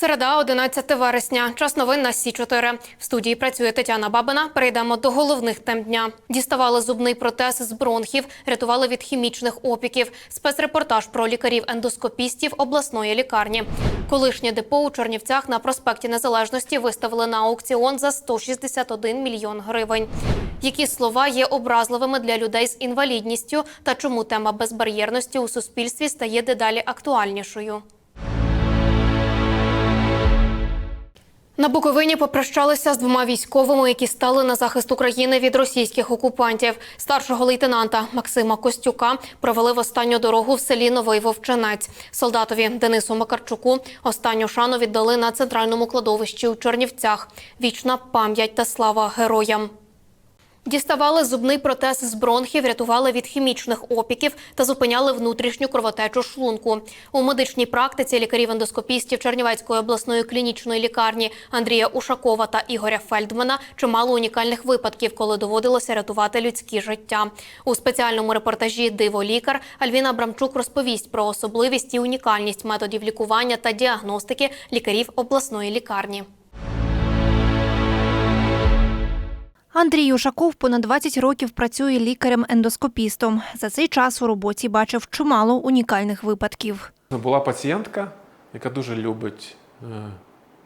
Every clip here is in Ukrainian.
Середа, 11 вересня. Час новин на Сі 4 В студії працює Тетяна Бабина. Перейдемо до головних тем дня. Діставали зубний протез з бронхів, рятували від хімічних опіків. Спецрепортаж про лікарів-ендоскопістів обласної лікарні. Колишнє депо у Чернівцях на проспекті Незалежності виставили на аукціон за 161 мільйон гривень. Які слова є образливими для людей з інвалідністю та чому тема безбар'єрності у суспільстві стає дедалі актуальнішою? На Буковині попрощалися з двома військовими, які стали на захист України від російських окупантів. Старшого лейтенанта Максима Костюка провели в останню дорогу в селі Новий Вовчинець. Солдатові Денису Макарчуку останню шану віддали на центральному кладовищі у Чернівцях. Вічна пам'ять та слава героям. Діставали зубний протез з бронхів, рятували від хімічних опіків та зупиняли внутрішню кровотечу шлунку. У медичній практиці лікарів-ендоскопістів Чернівецької обласної клінічної лікарні Андрія Ушакова та Ігоря Фельдмана чимало унікальних випадків, коли доводилося рятувати людські життя. У спеціальному репортажі Диво лікар Альвіна Абрамчук розповість про особливість і унікальність методів лікування та діагностики лікарів обласної лікарні. Андрій Ушаков понад 20 років працює лікарем-ендоскопістом. За цей час у роботі бачив чимало унікальних випадків. Була пацієнтка, яка дуже любить е,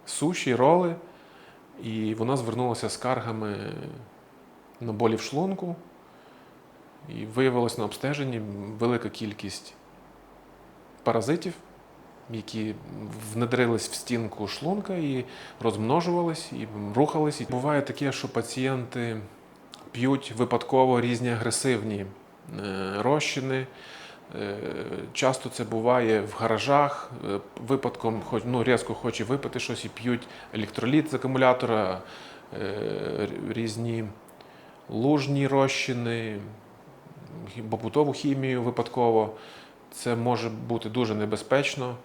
суші, роли, і вона звернулася скаргами на болі в шлунку. І виявилось на обстеженні велика кількість паразитів, які внедрились в стінку шлунка і розмножувались, і рухались. І буває таке, що пацієнти п'ють випадково різні агресивні е, розчини. Е, Часто це буває в гаражах, е, випадком хоч, ну, різко хоче випити щось і п'ють електроліт з акумулятора, різні лужні розчини, побутову хімію випадково. Це може бути дуже небезпечно.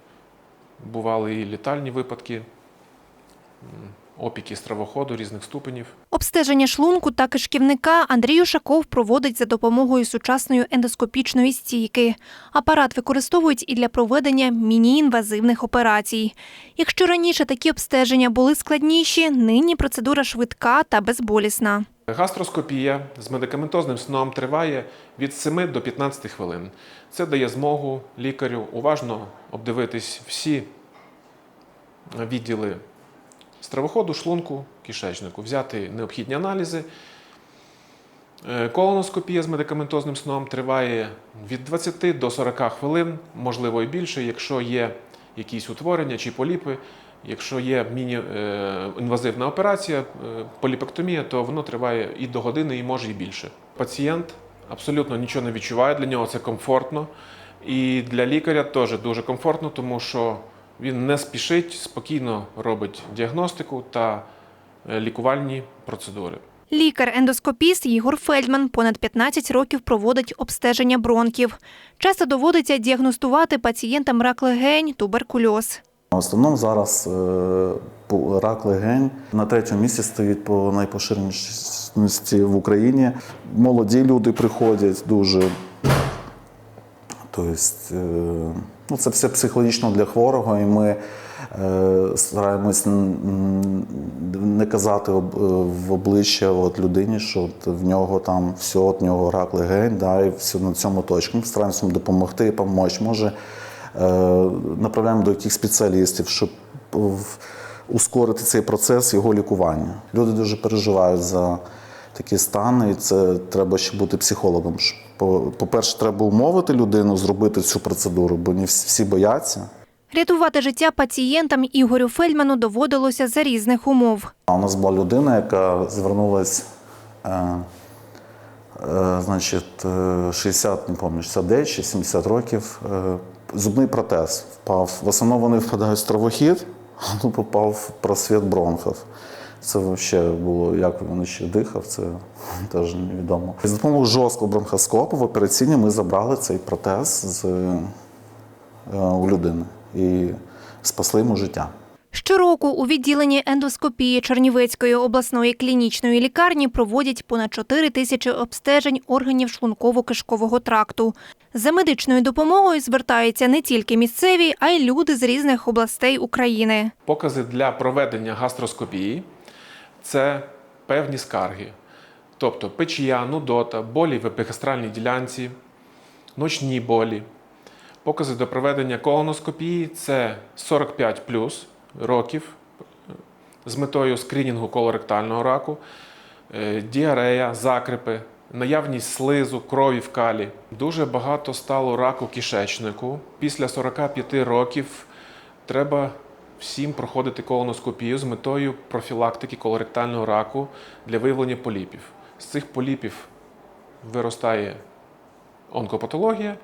Бували і літальні випадки, опіки стравоходу різних ступенів. Обстеження шлунку та кишківника Андрій Ушаков проводить за допомогою сучасної ендоскопічної стійки. Апарат використовують і для проведення міні-інвазивних операцій. Якщо раніше такі обстеження були складніші, нині процедура швидка та безболісна. Гастроскопія з медикаментозним сном триває від 7 до 15 хвилин. Це дає змогу лікарю уважно обдивитись всі відділи стравоходу, шлунку, кишечнику, взяти необхідні аналізи. Е, Колоноскопія з медикаментозним сном триває від 20 до 40 хвилин, можливо і більше, якщо є якісь утворення чи поліпи. Якщо є міні-інвазивна операція, е, поліпектомія, то воно триває і до години, і може і більше. Пацієнт абсолютно нічого не відчуває, для нього це комфортно. І для лікаря теж дуже комфортно, тому що він не спішить, спокійно робить діагностику та е, лікувальні процедури. Лікар-ендоскопіст Ігор Фельдман понад 15 років проводить обстеження бронхів. Часто доводиться діагностувати пацієнтам рак легень, туберкульоз. В основному зараз е, рак легень на третьому місці стоїть по найпоширеності в Україні. Молоді люди приходять дуже. Тобто, е, ну, це все психологічно для хворого, і ми е, стараємось не казати в обличчя от людині, що от в нього там все, от нього рак легень, да, і все на цьому точку. Ми стараємося допомогти допомогти. Може, направляємо до яких спеціалістів, щоб ускорити цей процес його лікування. Люди дуже переживають за такі стани, і це треба ще бути психологом. по- По-перше, треба умовити людину зробити цю процедуру, бо не всі бояться. Рятувати життя пацієнтам Ігорю Фельдману доводилося за різних умов. У нас була людина, яка звернулася, е, е, значить, е, 60, не пам'ятаю, 69 чи 70 років. Е, зубний протез впав. В основному вони впадають в стравохід, а тут попав в просвіт бронхів. Це взагалі було, як він ще дихав, це теж невідомо. За допомогою жорсткого бронхоскопу в операційні ми забрали цей протез з, е, у людини і спасли йому життя. Щороку у відділенні ендоскопії Чернівецької обласної клінічної лікарні проводять понад 4 тисячі обстежень органів шлунково-кишкового тракту. За медичною допомогою звертаються не тільки місцеві, а й люди з різних областей України. Покази для проведення гастроскопії це певні скарги, тобто печія, нудота, болі в епігастральній ділянці, ночні болі. Покази до проведення колоноскопії це 45 років з метою скринінгу колоректального раку, е, діарея, закрипи, наявність слизу, крові в калі. Дуже багато стало раку кишечнику. Після 45 років треба всім проходити колоноскопію з метою профілактики колоректального раку для виявлення поліпів. З цих поліпів виростає онкопатологія,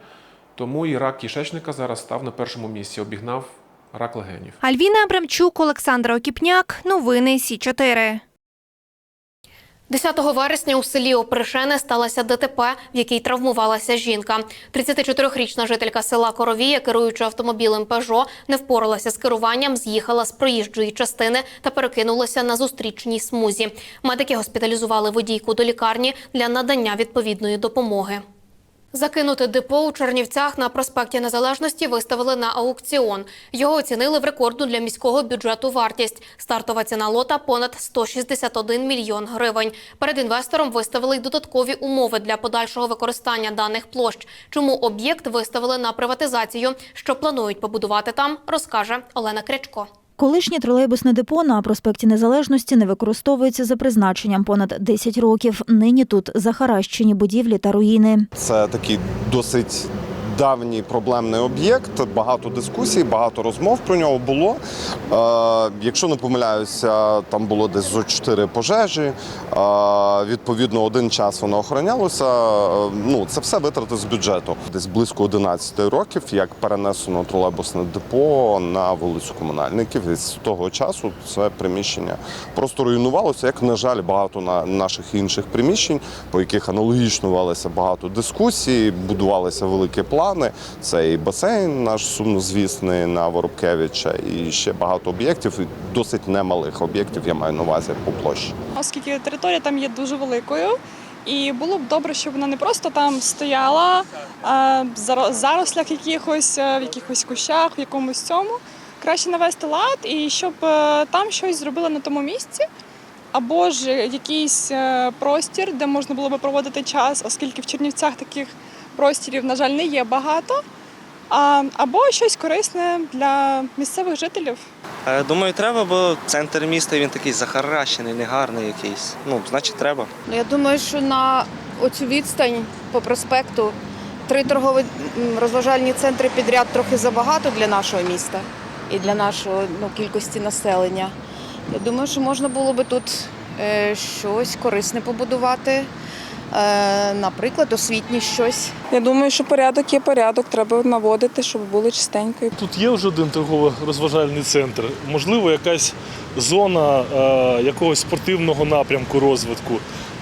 тому і рак кишечника зараз став на першому місці, обігнав рак легенів. Альвіна Абрамчук, Олександра Окіпняк. Новини Сі 4 10 вересня у селі Опришене сталося ДТП, в якій травмувалася жінка. 34-річна жителька села Коровія, керуючи автомобілем Пежо, не впоралася з керуванням, з'їхала з проїжджої частини та перекинулася на зустрічній смузі. Медики госпіталізували водійку до лікарні для надання відповідної допомоги. Закинути депо у Чернівцях на проспекті Незалежності виставили на аукціон. Його оцінили в рекордну для міського бюджету вартість. Стартова ціна лота понад 161 мільйон гривень. Перед інвестором виставили й додаткові умови для подальшого використання даних площ. Чому об'єкт виставили на приватизацію? Що планують побудувати там, розкаже Олена Крячко. Колишнє тролейбусне депо на проспекті Незалежності не використовується за призначенням понад 10 років. Нині тут захаращені будівлі та руїни. Це такий досить давній проблемний об'єкт. Багато дискусій, багато розмов про нього було. Е, якщо не помиляюся, там було десь зо чотири пожежі. Е, відповідно, один час воно охоронялося. Е, ну, це все витрати з бюджету. Десь близько 11 років, як перенесено тролейбусне депо на вулицю комунальників. І з того часу це приміщення просто руйнувалося, як, на жаль, багато на наших інших приміщень, по яких аналогічно велося багато дискусій, будувалися великі плани. Це і басейн наш сумнозвісний на Воробкевича, і ще багато об'єктів, і досить немалих об'єктів, я маю на увазі по площі. оскільки територія там є дуже великою. І було б добре, щоб вона не просто там стояла в зарослях якихось, е, в якихось кущах, в якомусь цьому. Краще навести лад і щоб е, там щось зробили на тому місці, або ж якийсь е, простір, де можна було би проводити час, оскільки в Чернівцях таких простірів, на жаль, не є багато. А, або щось корисне для місцевих жителів. Е, Думаю, треба, бо центр міста він такий захаращений, негарний якийсь. Ну, значить, треба. Я думаю, що на оцю відстань по проспекту три торгові розважальні центри підряд трохи забагато для нашого міста і для нашої ну, кількості населення. Я думаю, що можна було би тут е, щось корисне побудувати, наприклад, освітнє щось. Я думаю, що порядок є порядок, треба наводити, щоб було чистенько. Тут є вже один торгово-розважальний центр. Можливо, якась зона е, якогось спортивного напрямку розвитку,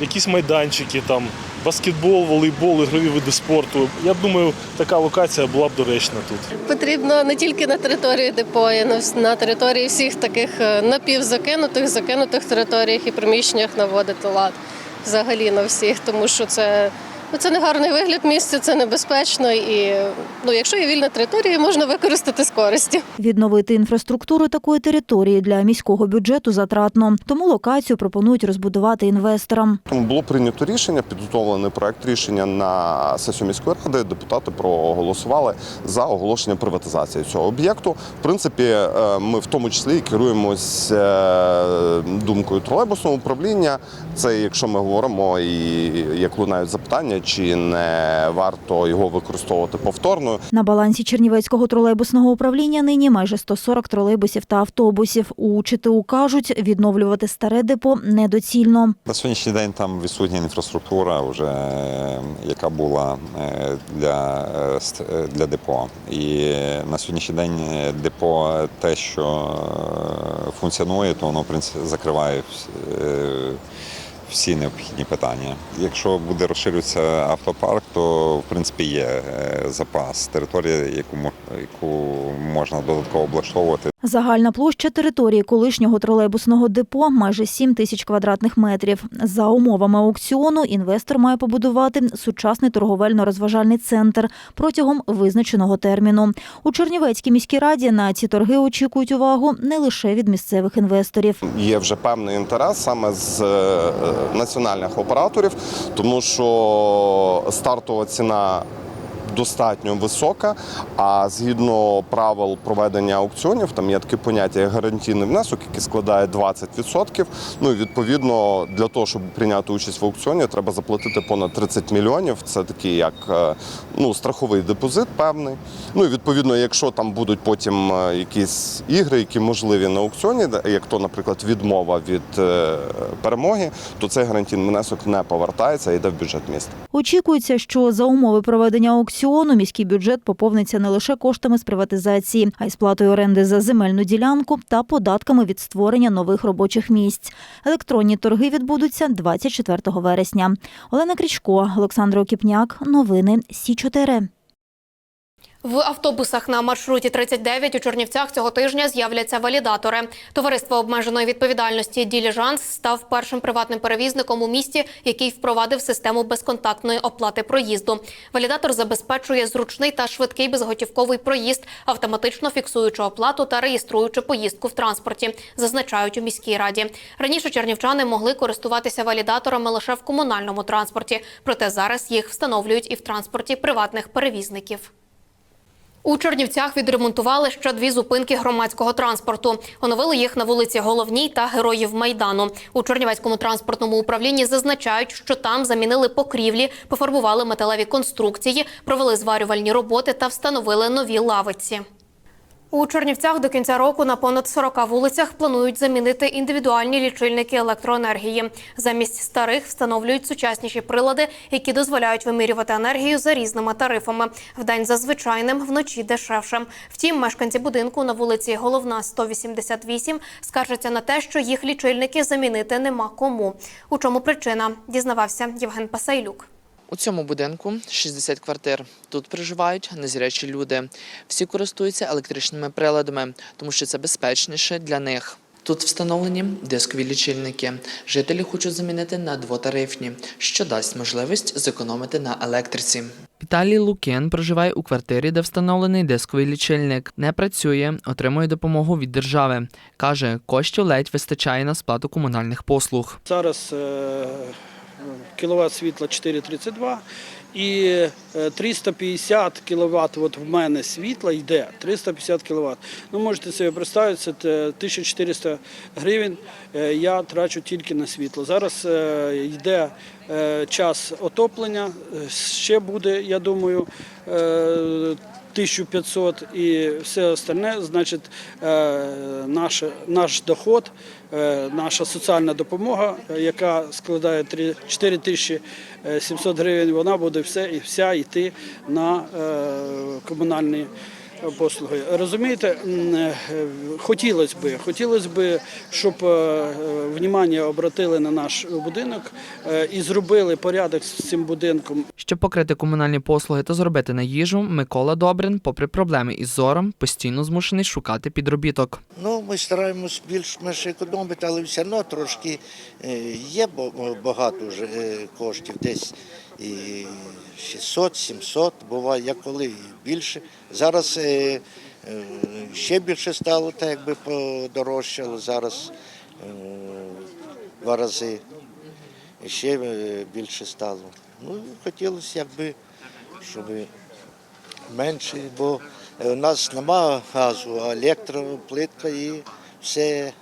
якісь майданчики, там, баскетбол, волейбол, ігрові види спорту. Я думаю, така локація була б доречна тут. Потрібно не тільки на території депо, а на- на території всіх таких е, напівзакинутих, закинутих територіях і приміщеннях наводити лад взагалі на всіх, тому що це, це не гарний вигляд місця, це небезпечно і ну, якщо є вільна територія, можна використати з користю. Відновити інфраструктуру такої території для міського бюджету затратно. Тому локацію пропонують розбудувати інвесторам. Тому було прийнято рішення, підготовлений проект рішення на сесію міської ради. Депутати проголосували за оголошення приватизації цього об'єкту. В принципі, е, ми в тому числі і керуємось е, думкою тролейбусного управління. Це якщо ми говоримо і як лунають запитання, чи не варто його використовувати повторно. На балансі Чернівецького тролейбусного управління нині майже 140 тролейбусів та автобусів. У ЧТУ кажуть, відновлювати старе депо недоцільно. На сьогоднішній день там відсутня інфраструктура, вже, е, яка була е, для, е, ст- для депо. І на сьогоднішній день депо те, що функціонує, то воно в принципі закриває всі необхідні питання. Якщо буде розширюватися автопарк, то в принципі є е, запас території, яку яку можна додатково облаштовувати. Загальна площа території колишнього тролейбусного депо майже 7 тисяч квадратних метрів. За умовами аукціону інвестор має побудувати сучасний торговельно-розважальний центр протягом визначеного терміну. У Чернівецькій міській раді на ці торги очікують увагу не лише від місцевих інвесторів. Є вже певний інтерес саме з е, національних операторів, тому що стартова ціна. Достатньо висока, а згідно правил проведення аукціонів, там є таке поняття як гарантійний внесок, який складає 20%. Ну і відповідно для того, щоб прийняти участь в аукціоні, треба заплатити понад 30 мільйонів. Це такий як е, ну, страховий депозит певний. Ну і відповідно, якщо там будуть потім е, якісь ігри, які можливі на аукціоні, як то, наприклад, відмова від е, перемоги, то цей гарантійний внесок не повертається і йде в бюджет міста. Очікується, що за умови проведення аукціону міський бюджет поповниться не лише коштами з приватизації, а й сплатою оренди за земельну ділянку та податками від створення нових робочих місць. Електронні торги відбудуться 24 вересня. Олена Крічко, Олександр Окіпняк. Новини Сі 4 В автобусах на маршруті 39 у Чернівцях цього тижня з'являться валідатори. Товариство обмеженої відповідальності Діліжанс став першим приватним перевізником у місті, який впровадив систему безконтактної оплати проїзду. Валідатор забезпечує зручний та швидкий безготівковий проїзд, автоматично фіксуючи оплату та реєструючи поїздку в транспорті, зазначають у міській раді. Раніше чернівчани могли користуватися валідаторами лише в комунальному транспорті, проте зараз їх встановлюють і в транспорті приватних перевізників. У Чернівцях відремонтували ще дві зупинки громадського транспорту. Оновили їх на вулиці Головній та Героїв Майдану. У Чернівецькому транспортному управлінні зазначають, що там замінили покрівлі, пофарбували металеві конструкції, провели зварювальні роботи та встановили нові лавиці. У Чернівцях до кінця року на понад 40 вулицях планують замінити індивідуальні лічильники електроенергії. Замість старих встановлюють сучасніші прилади, які дозволяють вимірювати енергію за різними тарифами. Вдень за звичайним, вночі дешевше. Втім, мешканці будинку на вулиці Головна 188 скаржаться на те, що їх лічильники замінити нема кому. У чому причина? Дізнавався Євген Пасайлюк. У цьому будинку 60 квартир. Тут проживають незрячі люди. Всі користуються електричними приладами, тому що це безпечніше для них. Тут встановлені дискові лічильники. Жителі хочуть замінити на двотарифні, що дасть можливість зекономити на електриці. Віталій Лукін проживає у квартирі, де встановлений дисковий лічильник. Не працює, отримує допомогу від держави. Каже, коштів ледь вистачає на сплату комунальних послуг. Зараз е, кіловат світла 4,32 і е, 350 кВт от в мене світла йде, 350 кВт. Ну, можете собі представити, це 1400 гривень е, я трачу тільки на світло. Зараз е, йде е, час отоплення, е, ще буде, я думаю, е, 1500 і все остальне, значить, е, наш, наш доход, е, наша соціальна допомога, е, яка складає 3 4700 гривень, вона буде все і вся йти на е, комунальні послуги. Розумієте, хотілося б, хотілося б, щоб е, внимання обратили на наш будинок е, і зробили порядок з цим будинком. Щоб покрити комунальні послуги та зробити на їжу, Микола Добрин, попри проблеми із зором, постійно змушений шукати підробіток. Ну, ми стараємось більш-менш економити, але все одно трошки е, є бо- багато вже коштів, десь і 600-700, буває, як коли більше. Зараз е, е, ще більше стало, так якби подорожчало, зараз е, два рази ще більше стало. Ну, хотілося, якби, щоб менше, бо у нас нема газу, а електроплитка і все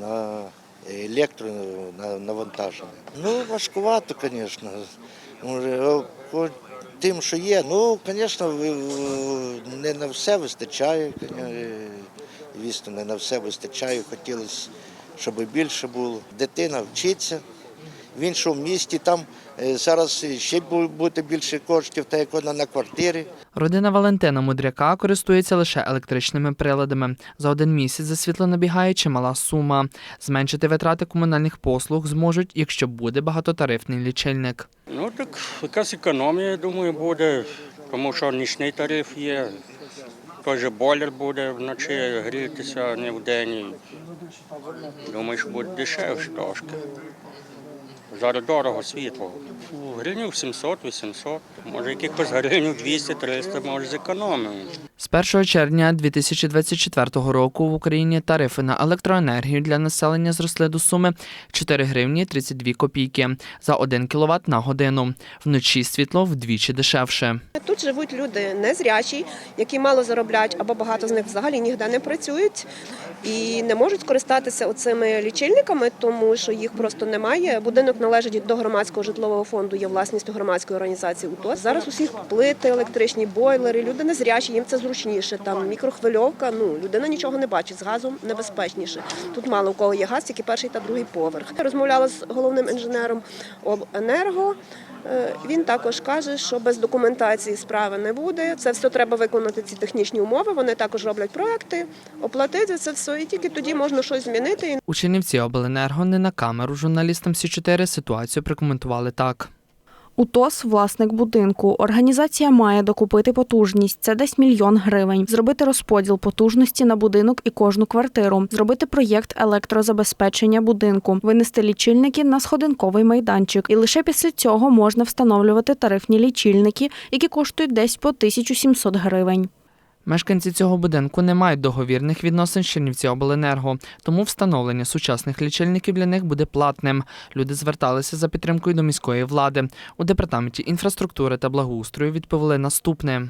на електро на- Ну, важкувато, звісно. Тим, що є, ну, звісно, не на все вистачає, звісно, не на все вистачає. Хотілося, щоб більше було. Дитина вчиться в іншому місті. Там е, зараз ще бу- буде більше коштів, та як вона на квартири. Родина Валентина Мудряка користується лише електричними приладами. За один місяць за світло набігає чимала сума. Зменшити витрати комунальних послуг зможуть, якщо буде багатотарифний лічильник. Ну так якась економія, я думаю, буде, тому що нічний тариф є. Той же бойлер буде вночі грітися, не вдень. І Думаю, що буде дешевше трошки. Зараз дорого світло. У Гривнів 700-800, може якихось гривнів 200-300, може зекономимо. З 1 червня 2024 року в Україні тарифи на електроенергію для населення зросли до суми 4 гривні 32 копійки за 1 кВт на годину. Вночі світло вдвічі дешевше. Тут живуть люди незрячі, які мало заробляють, або багато з них взагалі ніде не працюють і не можуть скористатися оцими лічильниками, тому що їх просто немає. Будинок належить до громадського житлового фонду, є власністю громадської організації УТОС. Зараз усіх плити, електричні бойлери, люди незрячі, їм це зручніше. Там мікрохвильовка. Ну людина нічого не бачить з газом небезпечніше. Тут мало у кого є газ, тільки перший та другий поверх. Розмовляла з головним інженером обенерго. Е, Він також каже, що без документації справи не буде. Це все треба виконати ці технічні умови. Вони також роблять проекти, оплатити це все, і тільки тоді можна щось змінити. У обленерго не на камеру журналістам Сі 4 ситуацію прокоментували так. УТОС – власник будинку. Організація має докупити потужність. Це десь мільйон гривень. Зробити розподіл потужності на будинок і кожну квартиру. Зробити проєкт електрозабезпечення будинку. Винести лічильники на сходинковий майданчик. І лише після цього можна встановлювати тарифні лічильники, які коштують десь по 1700 гривень. Мешканці цього будинку не мають договірних відносин з Чернівці обленерго, тому встановлення сучасних лічильників для них буде платним. Люди зверталися за підтримкою до міської влади. У департаменті інфраструктури та благоустрою відповіли наступне.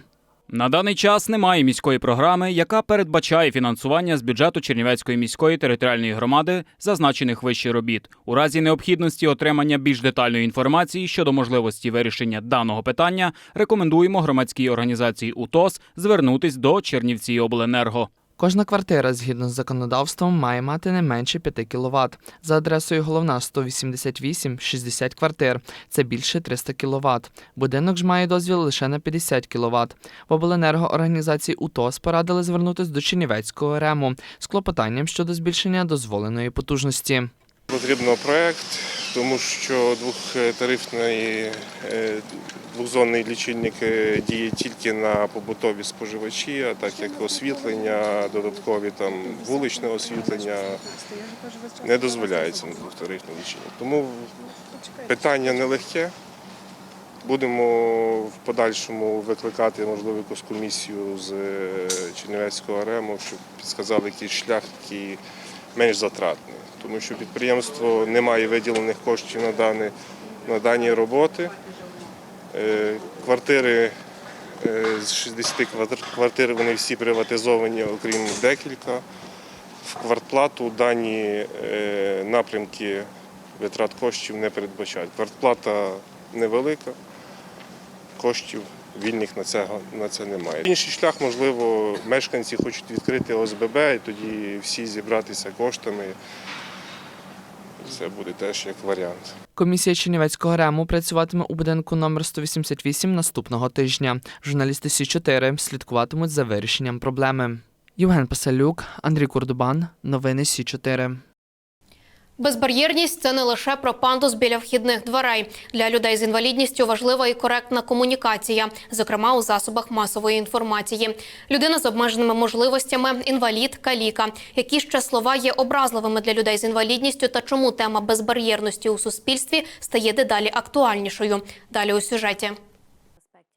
На даний час немає міської програми, яка передбачає фінансування з бюджету Чернівецької міської територіальної громади зазначених вище робіт. У разі необхідності отримання більш детальної інформації щодо можливості вирішення даного питання рекомендуємо громадській організації УТОС звернутись до Чернівці обленерго. Кожна квартира, згідно з законодавством, має мати не менше 5 кВт. За адресою головна 188 60 квартир. Це більше 300 кВт. Будинок ж має дозвіл лише на 50 кВт. В обленерго організації УТОС порадили звернутися до Чернівецького РЕМу з клопотанням щодо збільшення дозволеної потужності. Потрібно проект, тому що двохтарифний е, двохзонний лічильник е, діє тільки на побутові споживачі, а так як освітлення, додаткові там вуличне освітлення не дозволяється на двохтарифний лічильник. Тому питання нелегке. Будемо в подальшому викликати, можливо, якусь комісію з е, Чернівецького РЕМу, щоб підсказали якийсь шлях, який менш затратний. Тому що підприємство не має виділених коштів на дані, на дані роботи. Е, Квартири е, з 60 квартир- вони всі приватизовані, окрім декілька. В квартплату дані е, напрямки витрат коштів не передбачають. Квартплата невелика, коштів вільних на це, на це немає. Інший шлях, можливо, мешканці хочуть відкрити ОСББ і тоді всі зібратися коштами. Це буде теж як варіант. Комісія Чернівецького РЕМу працюватиме у будинку номер 188 наступного тижня. Журналісти Сі 4 слідкуватимуть за вирішенням проблеми. Євген Пасалюк, Андрій Курдубан. Новини Сі 4 Безбар'єрність це не лише про пандус біля вхідних дверей. Для людей з інвалідністю важлива і коректна комунікація, зокрема у засобах масової інформації. Людина з обмеженими можливостями, інвалід, каліка. Які ще слова є образливими для людей з інвалідністю та чому тема безбар'єрності у суспільстві стає дедалі актуальнішою? Далі у сюжеті.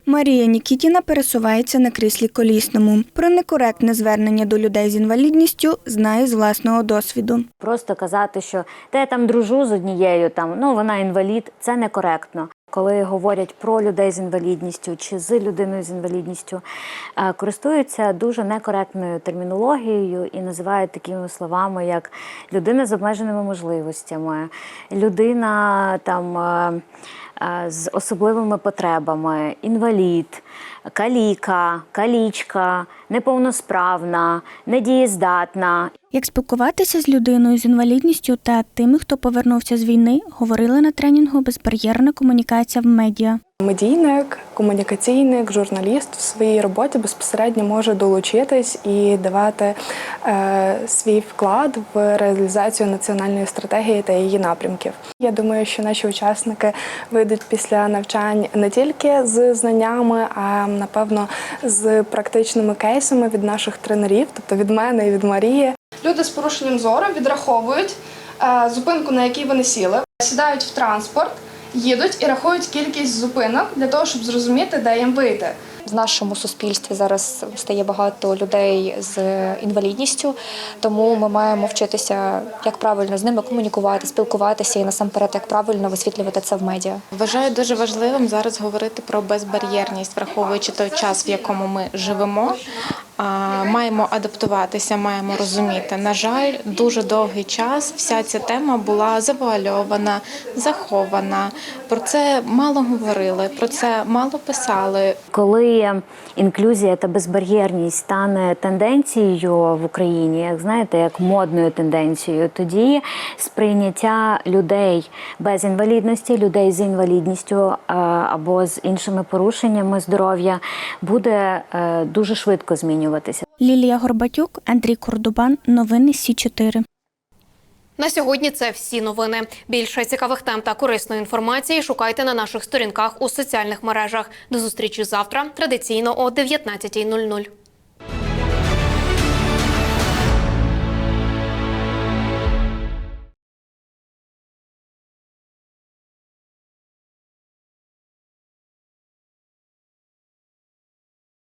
Марія Нікітіна пересувається на кріслі колісному. Про некоректне звернення до людей з інвалідністю знає з власного досвіду. Просто казати, що я там дружу з однією, там ну вона інвалід, це некоректно. Коли говорять про людей з інвалідністю чи з людиною з інвалідністю, е, користуються дуже некоректною термінологією і називають такими словами, як людина з обмеженими можливостями, людина там. Е, з особливими потребами, інвалід, каліка, калічка, неповносправна, недієздатна. Як спілкуватися з людиною з інвалідністю та тими, хто повернувся з війни, говорили на тренінгу Безбар'єрна комунікація в медіа. Медійник, комунікаційник, журналіст в своїй роботі безпосередньо може долучитись і давати е, свій вклад в реалізацію національної стратегії та її напрямків. Я думаю, що наші учасники вийдуть після навчань не тільки з знаннями, а напевно з практичними кейсами від наших тренерів, тобто від мене і від Марії. Люди з порушенням зору відраховують е, зупинку, на якій вони сіли, сідають в транспорт, їдуть і рахують кількість зупинок для того, щоб зрозуміти, де їм вийти. В нашому суспільстві зараз стає багато людей з інвалідністю, тому ми маємо вчитися, як правильно з ними комунікувати, спілкуватися і насамперед, як правильно висвітлювати це в медіа. Вважаю дуже важливим зараз говорити про безбар'єрність, враховуючи той час, в якому ми живемо. Маємо адаптуватися, маємо розуміти. На жаль, дуже довгий час вся ця тема була завуальована, захована. Про це мало говорили, про це мало писали. Коли інклюзія та безбар'єрність стане тенденцією в Україні, як знаєте, як модною тенденцією, тоді сприйняття людей без інвалідності, людей з інвалідністю е, або з іншими порушеннями здоров'я буде е, дуже швидко змінюватися. Лілія Горбатюк, Андрій Кордубан. Новини Сі 4 На сьогодні це всі новини. Більше цікавих тем та корисної інформації шукайте на наших сторінках у соціальних мережах. До зустрічі завтра, традиційно о 19.00.